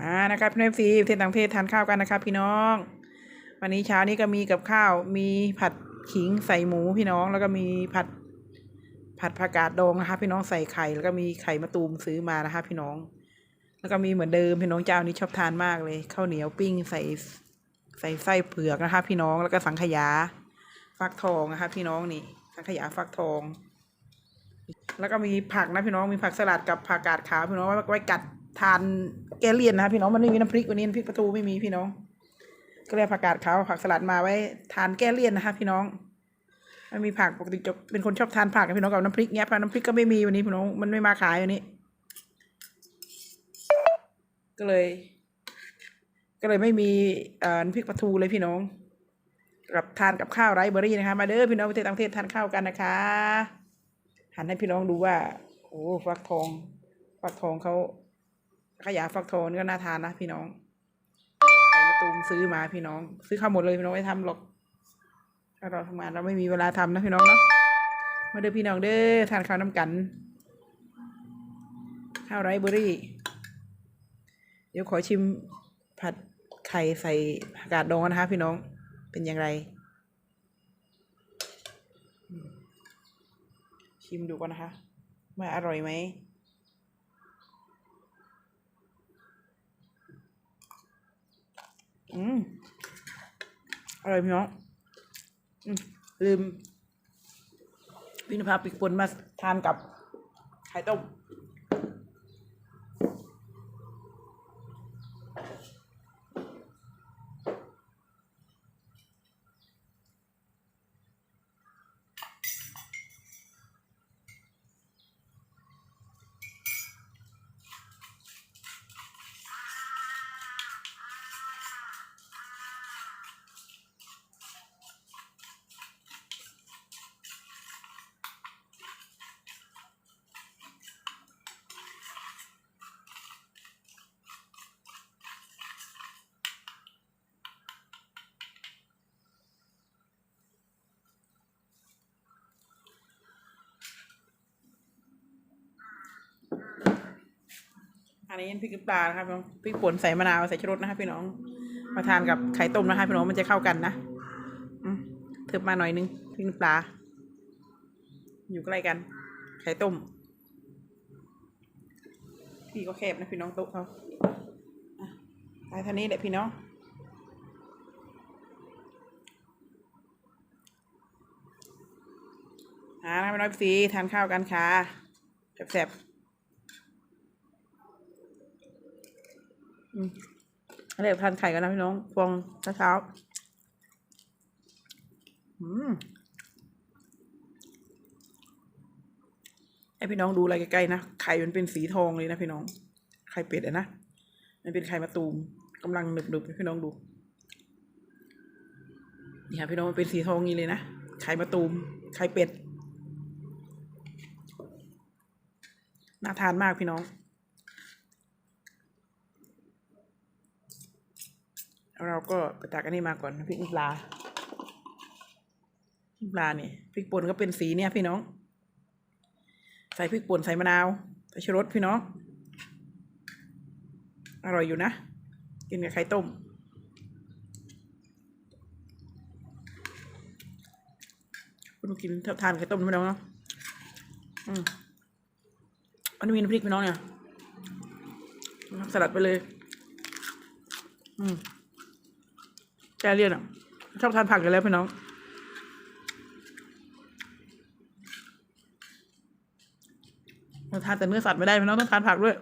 มานะครับพี่น้องซีเทศต่างประเทศทานข้าวกันนะครับพี่น้อง วันนี้เช้านี้ก็มีกับข้าว มีผัดขิงใส่หมูพี่น้องแล้วก็มีผัดผัดผักกาดดองนะคะพี่น้องใส่ไข่แล้วก็มีไข่มะตูมซื้อมานะคะพี่น้อง แล้วก็มีเหมือนเดิมพี่น้องเจ้านี้ชอบทานมากเลยข้าวเหนียวปิ้งใส่ใส่ไส้เผือกนะคะ พี่น้องแล้วก็สังขยาฟักทองนะคะ พี่น้องนี่ สังขยาฟักทอง แล้วก็มีผักนะพี่น้องมีผักสลัดกับผักกาดขาวพี่น้องไว้ไว้กัด ทานแกเลียนนะคะพี่น้องมันไม่มีน้ำพริกวันนี้น้ำพริกปลาทูไม่มีพี่น้อง ก็เลยผักกาดขาวผักสลัดมาไว้ ทานแก้เลี่ยนนะคะพี่น้องมันมีผักปกติจะเป็นคนชอบทานผักกับพี่น้องกับน้ำพริกเนี้ยผักน้ำพริกก็ไม่มีวันนี้พี่น้องมันไม่มาขายวันนี้ ก็เลย ก็เลยไม่มีเอ่อน้ำพริกปลาทูเลยพี่น้องกับทานกับข้าวไรเบอร์รี่นะคะ มาเด้อพี่น้องประเทศต่างประเทศทานข้าวกันนะคะหันให้พี่น้องดูว่า โอ้ฟักทองฟักทองเขา ขยะฟักทองก็น่าทานนะพี่น้องไข่มะตูมซื้อมาพี่น้อง ซื้อข้าวหมดเลยพี่น้องไม่ทำหรอกถ้าเราทำงานเราไม่มีเวลาทำนะพี่น้องเนาะมาเด้อพี่น้องเด้อทานข้าวน้ำกัน ข้าวไรเบอรี่ เดี๋ยวขอชิมผัดไข่ใส่ผักกาดดองนะคะพี่น้องเป็นอย่างไร ชิมดูก่อนนะคะว่าอร่อยไหม อืมอร่อยพี่น้องลืมพี่นภาปิกปนมาทานกับไข่ต้ม นี้พริกปลานะครับพี่น้องพริกป่นใส่มะนาวใส่ชูรสนะครับพี่น้อง มาทานกับไข่ต้มนะคะพี่น้องมันจะเข้ากันนะอืมเถิบมาหน่อยนึงพริกปลา อยู่ใกล้กัน ไข่ต้มพี่ก็แคบนะพี่น้องโต๊ะเขาอะไปท่านี้แหละพี่น้องหาพี่น้องสีทานข้าวกันค่ะแซ่บๆ อืมอะไรทานไข่กันนะพี่น้องฟองเช้าเช้าๆอืมให้พี่น้องดูอะไรใกล้ๆนะไข่มันเป็นสีทองเลยนะพี่น้อง ไข่เป็ดอะนะมันเป็นไข่มะตูมกำลังหนึบๆพี่น้องดูนี่ค่ะพี่น้องมันเป็นสีทองนี้เลยนะไข่มะตูมไข่เป็ดน่าทานมากพี่น้อง เราก็ไปตักอันนี้มาก่อนพริกปลาพริกปลาเนี่ยพริกป่นก็เป็นสีเนี่ยพี่น้อง ใส่พริกป่นใส่มะนาวใส่ชูรสพี่น้อง อร่อยอยู่นะ กินกับไข่ต้มคุณกินทานไข่ต้มพี่น้องเนาะอืมอันนี้มีน้ำพริกพี่น้องเนี่ยสลัดไปเลย อืม แกเรียนอะ ชอบทานผักกันแล้วพี่น้องเราทานแต่เนื้อสัตว์ไม่ได้พี่น้องต้องทานผักด้วย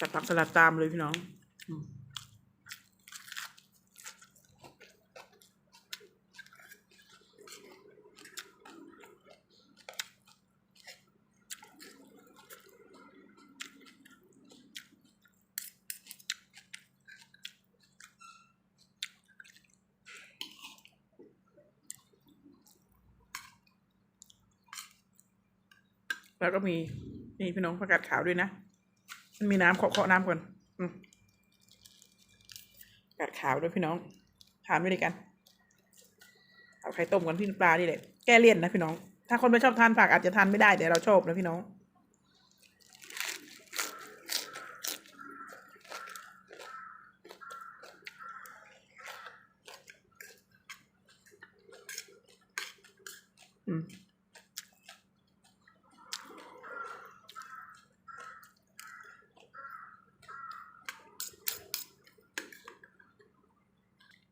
จัดผักสลัดตามเลยพี่น้อง แล้วก็มีนี่พี่น้องผักกาดขาวด้วยนะ มันมีน้ำเคาะเคาะน้ำก่อนผักกาดขาวด้วยพี่น้อง ทานไปด้วยกัน เอาไข่ต้มกันพี่ปลานี่แหละแก้เลี่ยนนะพี่น้อง ถ้าคนไม่ชอบทานผักอาจจะทานไม่ได้แต่เราชอบนะพี่น้องอืม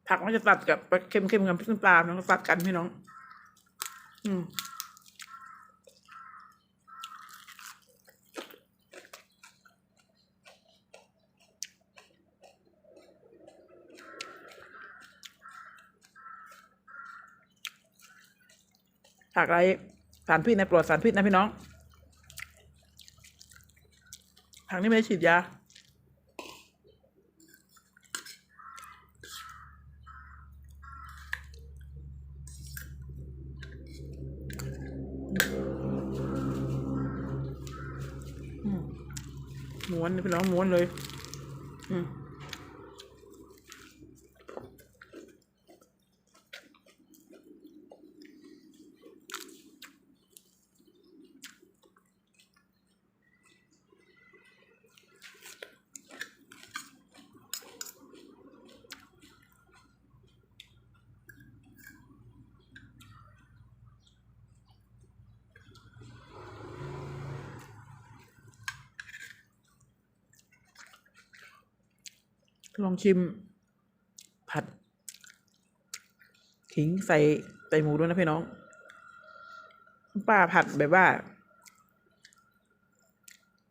ผักมันจะตัดกับเค็มๆกับพริกน้ำปลาน้องตัดกันพี่น้อง อืมผักอะไรสารพิษในปลอดสารพิษนะพี่น้องผักนี่ไม่ได้ฉีดยา อืมม้วนนี่ พี่น้องม้วนเลย อืม ลองชิม ผัดขิงใส่ใส่หมูด้วยนะพี่น้อง ป้าผัดแบบว่า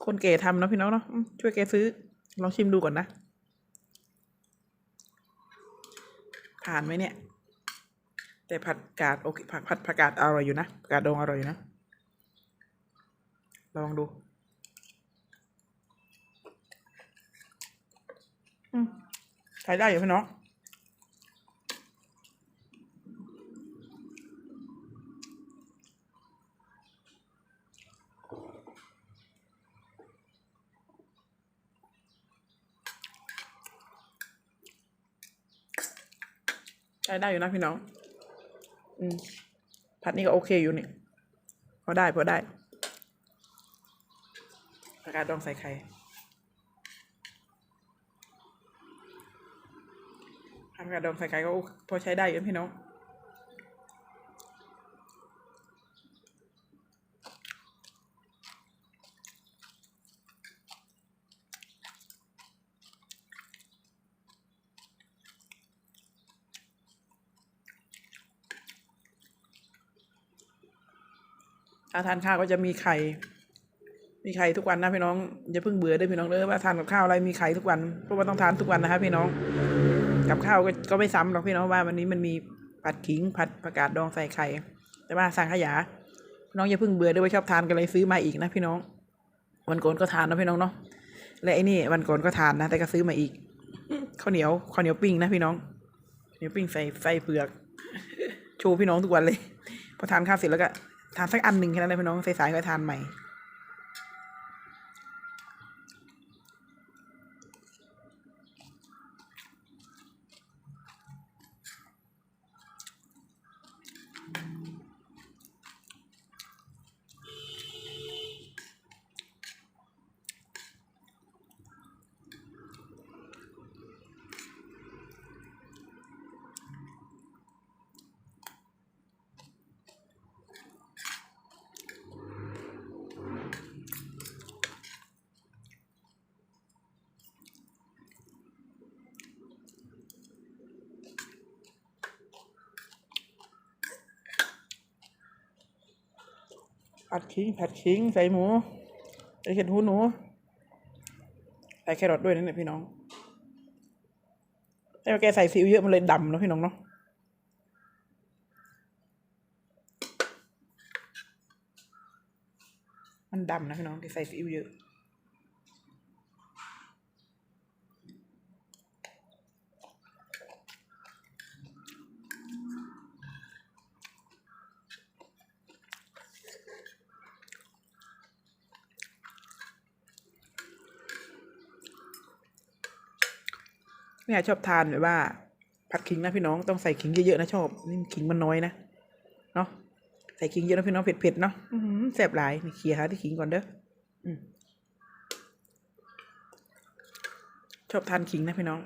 คนเก๋ทำนะพี่น้องเนาะช่วยแกซื้อ ลองชิมดูก่อนนะ ผ่านไหมเนี่ย แต่ผัดกาดโอเคผัดผัดผักกาดอร่อยอยู่นะผักกาดดองอร่อยอยู่นะ ลองดู อืมใช้ได้อยู่พี่น้องใช้ได้อยู่นะพี่น้อง อืม ผัดนี่ก็โอเคอยู่นี่พอได้พอได้ผักกาดดองใส่ไข่ ผักกาดดองใส่ไข่ก็พอใช้ได้อยู่พี่น้องถ้าทานข้าวก็จะมีไข่ มีไข่ทุกวันนะพี่น้องอย่าเพิ่งเบื่อด้วยพี่น้องเลยว่าทานกับข้าวอะไรมีไข่ทุกวันเพราะว่าต้องทานทุกวันนะครับพี่น้อง กับข้าวก็ก็ไม่ซ้ำหรอกพี่น้องว่าวันนี้มันมีผัดขิงผัดผักกาดดองใส่ไข่ แต่ว่าสั่งขยะน้องอย่าเพิ่งเบื่อด้วยว่าชอบทานกันเลยซื้อมาอีกนะพี่น้อง วันก่อนก็ทานนะพี่น้องเนาะและไอ้นี่วันก่อนก็ทานนะ แต่ก็ซื้อมาอีกข้าวเหนียวข้าวเหนียวปิ้งนะพี่น้องข้าวเหนียวปิ้งใส่ใส่เปลือกโชว์พี่น้องทุกวันเลย พอทานข้าวเสร็จแล้วก็ทานสักอันหนึ่งแค่นั้นเลยพี่น้องใส่สายก็ทานใหม่ ผัดขิงผัดขิงใส่หมูใส่เห็ดหูหนูใส่แครอทด้วยนั่นแหละพี่น้องแต่ว่าแกใส่ซีอิ๊วเยอะมันเลยดำเนาะพี่น้องเนาะมันดำนะพี่น้องที่ใส่ซีอิ๊วเยอะ แม่ชอบทานแบบว่า ผัดขิงนะพี่น้องต้องใส่ขิงเยอะๆนะชอบนี่ขิงมันน้อยนะเนาะใส่ขิงเยอะนะพี่น้องเผ็ดๆเนาะแสบหลายนี่เคี่ยหาที่ขิงก่อนเด้อชอบทานขิงนะพี่น้อง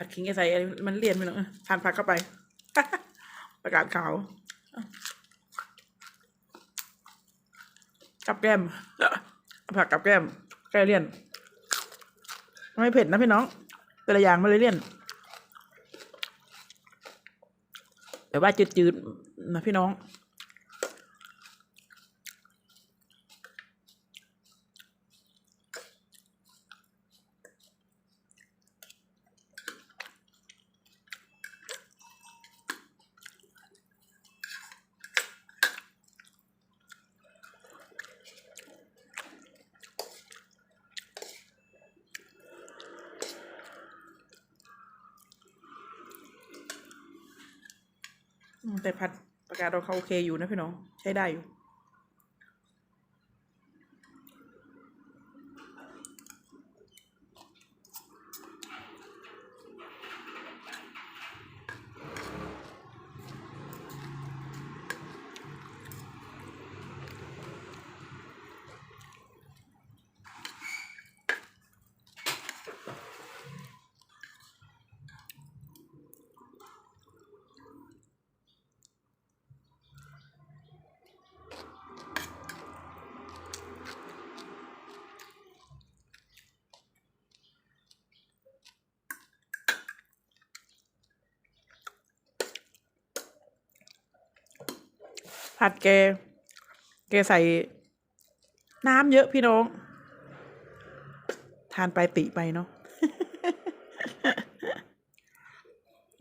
ผัดขิงจะใส่อะไรมันเลี่ยนไปหน่อยทานผักเข้าไป ประกาศขาวกับแก้มผักกับแก้มแก้เลี่ยน ไม่เผ็ดนะพี่น้อง แต่ละอย่างมันเลยเลี่ยนแต่ว่าจืดๆนะพี่น้อง แต่ผัดประกาศเราเขาโอเคอยู่นะพี่น้อง ใช้ได้อยู่ ผัดแก แกใส่น้ำเยอะพี่น้อง ทานไปติไปเนาะ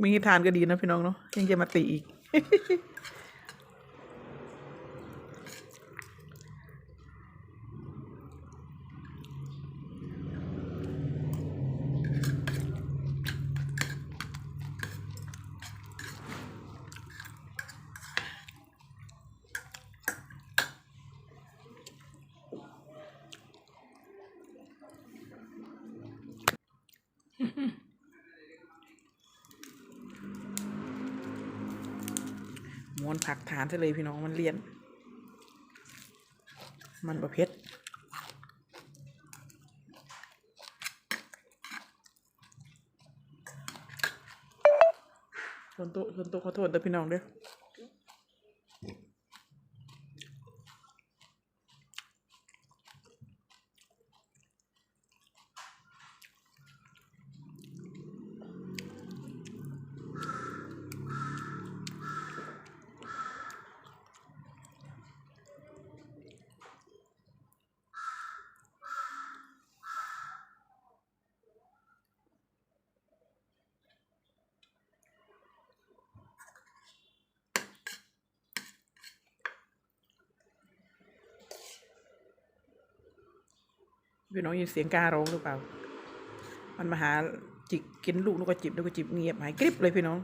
มีทานก็ดีนะพี่น้องเนาะยังจะมาติอีก ม้วนผักฐานซะเลยพี่น้องมันเลี้ยน มันประเภทส่วนตัวส่วนตัวขอโทษแต่พี่น้องเด้อ พี่น้องยินเสียงการ้องหรือเปล่า มันมาหาจิกกินลูกแล้วก็จิบแล้วก็จิบเงียบหายกริบเลยพี่น้อง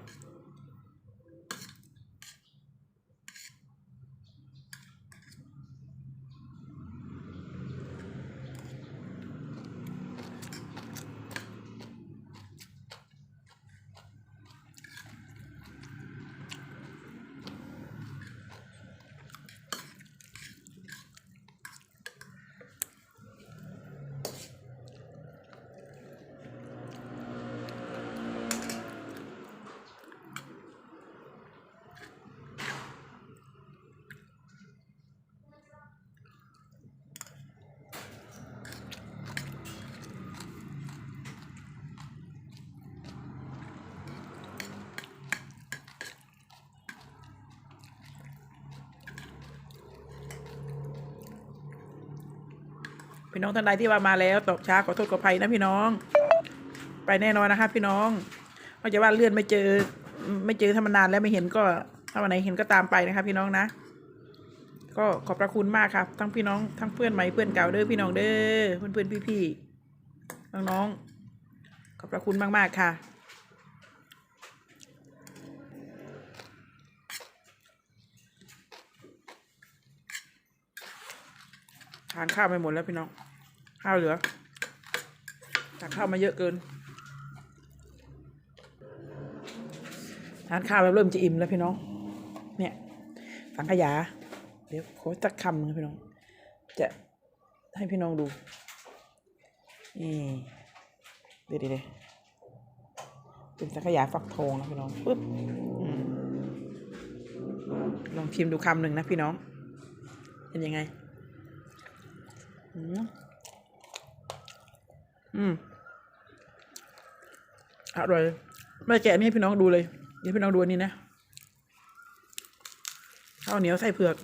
พี่น้องท่านใดที่ว่ามาแล้วตกช้าขอโทษขออภัยนะพี่น้อง ไปแน่นอนนะคะพี่น้องเพราะจะว่าเลื่อนไม่เจอ ไม่เจอถ้ามันนานแล้วไม่เห็นก็ถ้าวันไหนเห็นก็ตามไปนะคะพี่น้องนะ ก็ขอบพระคุณมากครับ ทั้งพี่น้องทั้งเพื่อนใหม่เพื่อนเก่าเด้อพี่น้องเด้อเพื่อนเพื่อนพี่น้องๆขอบพระคุณมากมากค่ะทานข้าวไปหมดแล้วพี่น้อง ข้าวเหลือตักข้าวมาเยอะเกิน ทานข้าวแบบเริ่มจะอิ่มแล้วพี่น้อง เนี่ย สังขยา เดี๋ยวขอสักคำนึงพี่น้อง จะให้พี่น้องดู นี่เดี๋ยวเดี๋ยวเดี๋ยเป็นสังขยาฟักทองนะพี่น้องปึ๊บลองชิมดูคำหนึ่งนะพี่น้อง เป็นยังไง อืม อืมอร่อยไม่แกะนี่ให้พี่น้องดูเลยเดี๋ยวพี่น้องดูอันนี้นะข้าวเหนียวใส่เผือก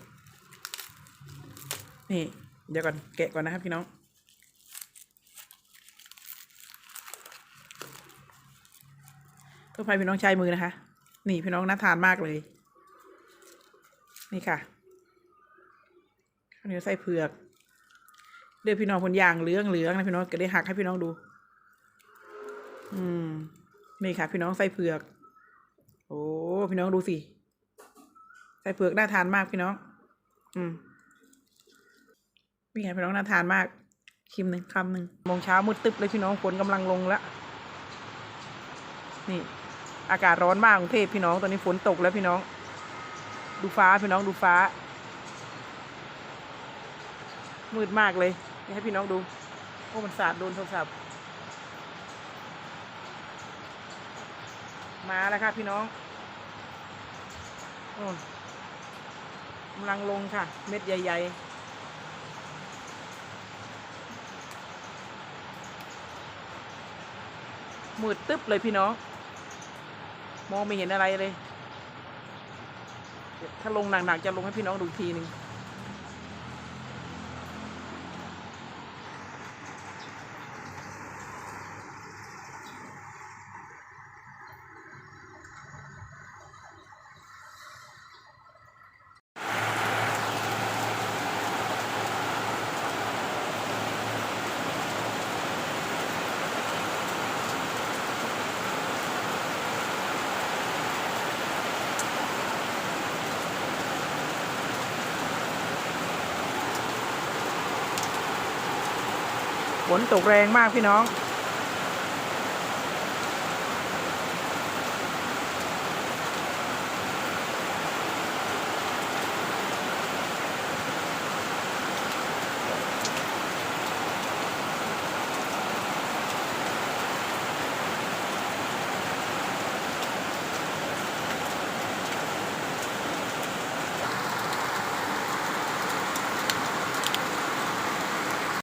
นี่ เดี๋ยวก่อนแกะก่อนนะครับพี่น้องเพื่อภัยพี่น้องใช้มือนะคะ นี่พี่น้องน่าทานมากเลย นี่ค่ะข้าวเหนียวใส่เผือก เดี๋ยวพี่น้องคนย่างเหลืองเหลืองนะพี่น้องก็ได้หักให้พี่น้องดู อืมนี่ค่ะ พี่น้องใส่เผือก โอ้พี่น้องดูสิใส่เผือกน่าทานมากพี่น้อง อืมนี่ไงพี่น้องน่าทานมากคิมหนึ่งคำหนึ่งโมงเช้ามืดตึ๊บเลยพี่น้องฝนกำลังลงแล้วนี่ อากาศร้อนมากกรุงเทพพี่น้องตอนนี้ฝนตกแล้วพี่น้อง ดูฟ้าพี่น้องดูฟ้า มืดมากเลย นี่ให้พี่น้องดูโอ้มันสาดโดนโทรศัพท์มาแล้วค่ะพี่น้องโอ้นกำลังลงค่ะ เม็ดใหญ่ ๆมืดตึ๊บเลยพี่น้อง มองไม่เห็นอะไรเลย ถ้าลงหนักๆจะลงให้พี่น้องดูทีหนึ่ง ฝนตกแรงมากพี่น้อง